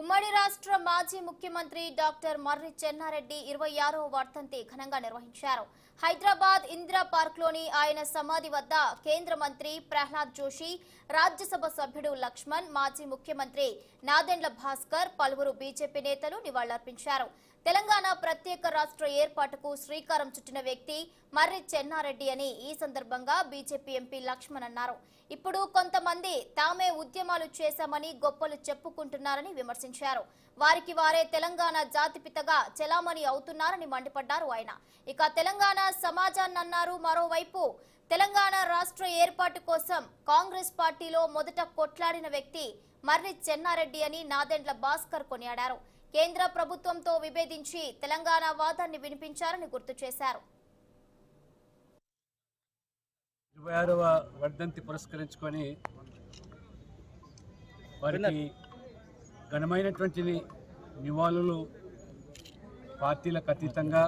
ఉమ్మడి రాష్ట్ర మాజీ ముఖ్యమంత్రి డాక్టర్ మర్రి చెన్నారెడ్డి ఇరవై ఆరో వర్ధంతి ఘనంగా నిర్వహించారు. హైదరాబాద్ ఇందిరా పార్క్లోని ఆయన సమాధి వద్ద కేంద్ర మంత్రి ప్రహ్లాద్ జోషి రాజ్యసభ సభ్యుడు లక్ష్మణ్ మాజీ ముఖ్యమంత్రి నాదెండ్ల భాస్కర్ పలువురు బీజేపీ నేతలు నివాళులర్పించారు. తెలంగాణ ప్రత్యేక రాష్ట్ర ఏర్పాటుకు శ్రీకారం చుట్టిన వ్యక్తి మర్రి చెన్నారెడ్డి అని ఈ సందర్భంగా బీజేపీ ఎంపీ లక్ష్మణ్ అన్నారు. ఇప్పుడు కొంతమంది తామే ఉద్యమాలు చేశామని గొప్పలు చెప్పుకుంటున్నారని విమర్శించారు వారికి వారే తెలంగాణ జాతిపితగా చెలామణి అవుతున్నారని మండిపడ్డారు ఆయన. ఇక తెలంగాణ సమాజాన్ని అన్నారు మరోవైపు తెలంగాణ రాష్ట్ర ఏర్పాటు కోసం కాంగ్రెస్ పార్టీలో మొదట కొట్లాడిన వ్యక్తి మర్రి చెన్నారెడ్డి అని నాదెండ్ల భాస్కర్ కొనియాడారు. కేంద్ర ప్రభుత్వంతో విభేదించి తెలంగాణ వాదాన్ని వినిపించారని గుర్తు చేశారు. ఇరవై ఆరవ వర్ధంతి పురస్కరించుకొని వారికి ఘనమైనటువంటి నివాళులు పార్టీలకు అతీతంగా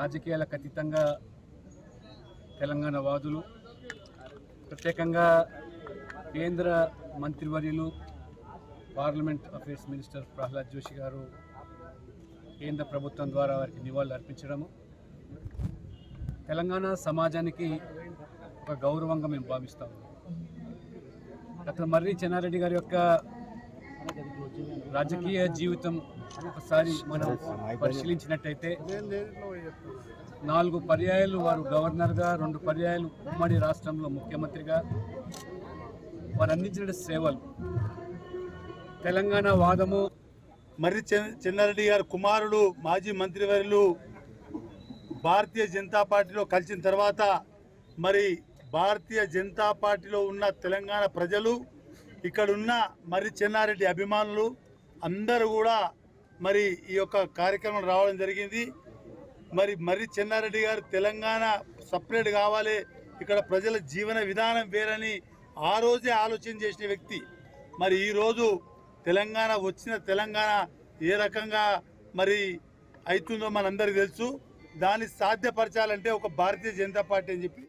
రాజకీయాలకు అతీతంగా తెలంగాణ వాదులు. ప్రత్యేకంగా కేంద్ర మంత్రివర్యులు parliament affairs minister Prahlad Joshi గారు కేంద్ర ప్రభుత్వం ద్వారా వారికి నివాళులు అర్పించడము. తెలంగాణ సమాజానికి ఒక గౌరవంగా మేము భావిస్తాము. డాక్టర్ మర్రి చెన్నారెడ్డి గారి యొక్క రాజకీయ జీవితం ఒకసారి మనం పరిశీలించినట్టయితే నాలుగు పర్యాయాలు వారు గవర్నర్గా రెండు పర్యాయాలు ఉమ్మడి రాష్ట్రంలో ముఖ్యమంత్రిగా వారు అందించిన సేవలు. తెలంగాణ వాదము. మర్రి చెన్- చెన్నారెడ్డి గారు కుమారుడు మాజీ మంత్రివర్యులు భారతీయ జనతా పార్టీలో కలిసిన తర్వాత మరి భారతీయ జనతా పార్టీలో ఉన్న తెలంగాణ ప్రజలు ఇక్కడున్న మర్రి చెన్నారెడ్డి అభిమానులు అందరూ కూడా మరి ఈ యొక్క కార్యక్రమం రావడం జరిగింది. మరి మర్రి చెన్నారెడ్డి గారు తెలంగాణ సపరేట్ కావాలి. ఇక్కడ ప్రజల జీవన విధానం వేరని ఆ రోజే ఆలోచన చేసిన వ్యక్తి. మరి ఈరోజు తెలంగాణ వచ్చిన తెలంగాణ ఏ రకంగా మరి అవుతుందో మనందరికీ తెలుసు. దాన్ని సాధ్యపరచాలంటే ఒక భారతీయ జనతా పార్టీ అని చెప్పి